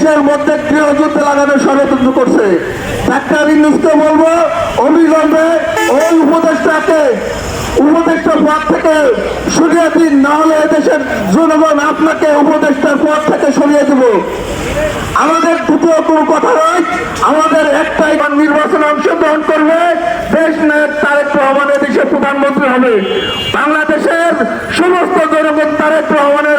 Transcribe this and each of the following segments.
দেশের মধ্যে গৃহযুদ্ধে লাগানোর ষড়যন্ত্র করছে। ডাক্তার ইন্ডুসকে বলব অবিলম্বে ওই উপদেষ্টাকে, উপদেষ্টার পদ থেকে সরিয়ে দিন, নাহলে দেশের জনগণ আপনাকে উপদেষ্টার পদ থেকে সরিয়ে দেব। আমাদের দ্বিতীয় কোনো কথা নয়, আমাদের একটাই নির্বাচনে অংশগ্রহণ করবে, দেশ নায়ক তারেক রহমান দেশের প্রধানমন্ত্রী হবে। বাংলাদেশের সমস্ত জনগণ তারেক রহমানের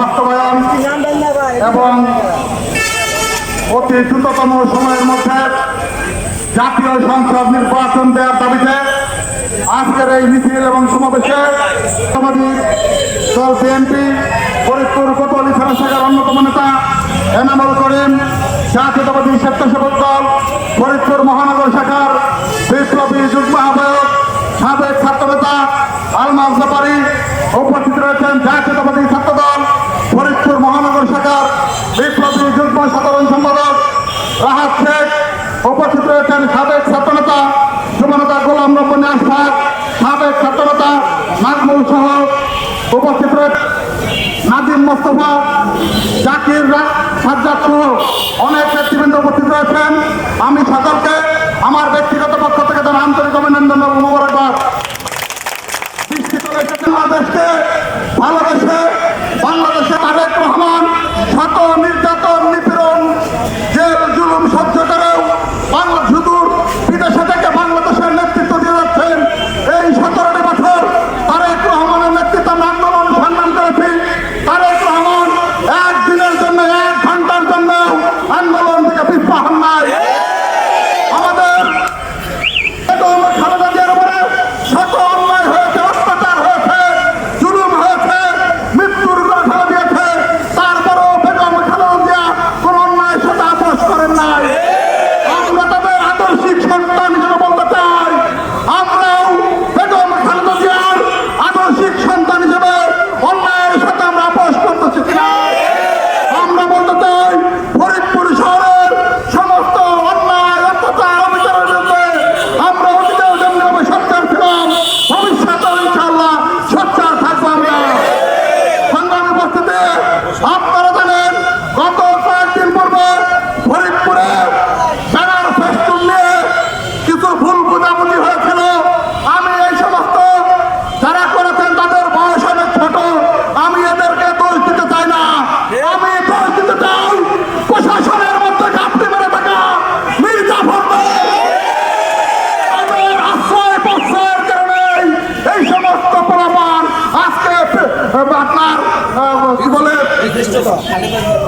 বাস্তবায়ন এবং অতি দ্রুততম সময়ের মধ্যে জাতীয় সংসদ নির্বাচন দেওয়ার দাবিতে আজকের এই মিছিল এবং সমাবেশে দল বিএনপি, ফরিদপুর কোতোয়ালি থানা অন্যতম নেতা এনামুল করিম, জাতীয়তাবাদী স্বেচ্ছাসেবক দল ফরিদপুর মহানগর শাখার বিপ্লবী যুগ্ম আহ্বায়ক, সাবেক ছাত্রনেতা আলমাস জাপারি উপস্থিত রয়েছেন জাতীয়তাবাদী ছাত্র দল ফরিদপুর মহানগর শাখার বিপ্লবী যুগ্ম সাধারণ সম্পাদক রাহাত শেখ উপস্থিত রয়েছেন সাবেক ছাত্রনেতা যুবনেতা গোলাম রব্বানি আশফাক সাবেক ছাত্রনেতা নাজমুল সহ উপস্থিত নাদিম মোস্তফা, জাকির সাজ্জাদ সহ অনেক নেতৃবৃন্দ উপস্থিত রয়েছেন। আমি সকলকে আমার ব্যক্তিগত পক্ষ থেকে তার আন্তরিক অভিনন্দন ও মোবারকবাদ। বাংলাদেশকে, ভালোবেসে বাংলাদেশে তারেক রহমান শত নির্যাতন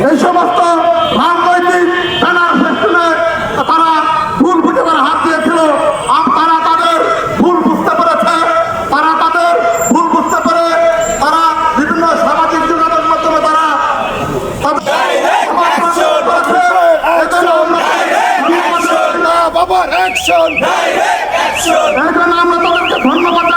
এই সমস্ত রাজনৈতিক ব্যানার ফেস্টুনে তারা ভুল তারা হাত দিয়েছিল আর তারা তাদের ভুল বুঝতে পেরেছে। তারা তাদের ভুল বুঝতে পেরে তারা বিভিন্ন সামাজিক যোগাযোগ মাধ্যমে তারা বাবার অ্যাকশন এই জন্য আমরা তাদেরকে ধন্যবাদ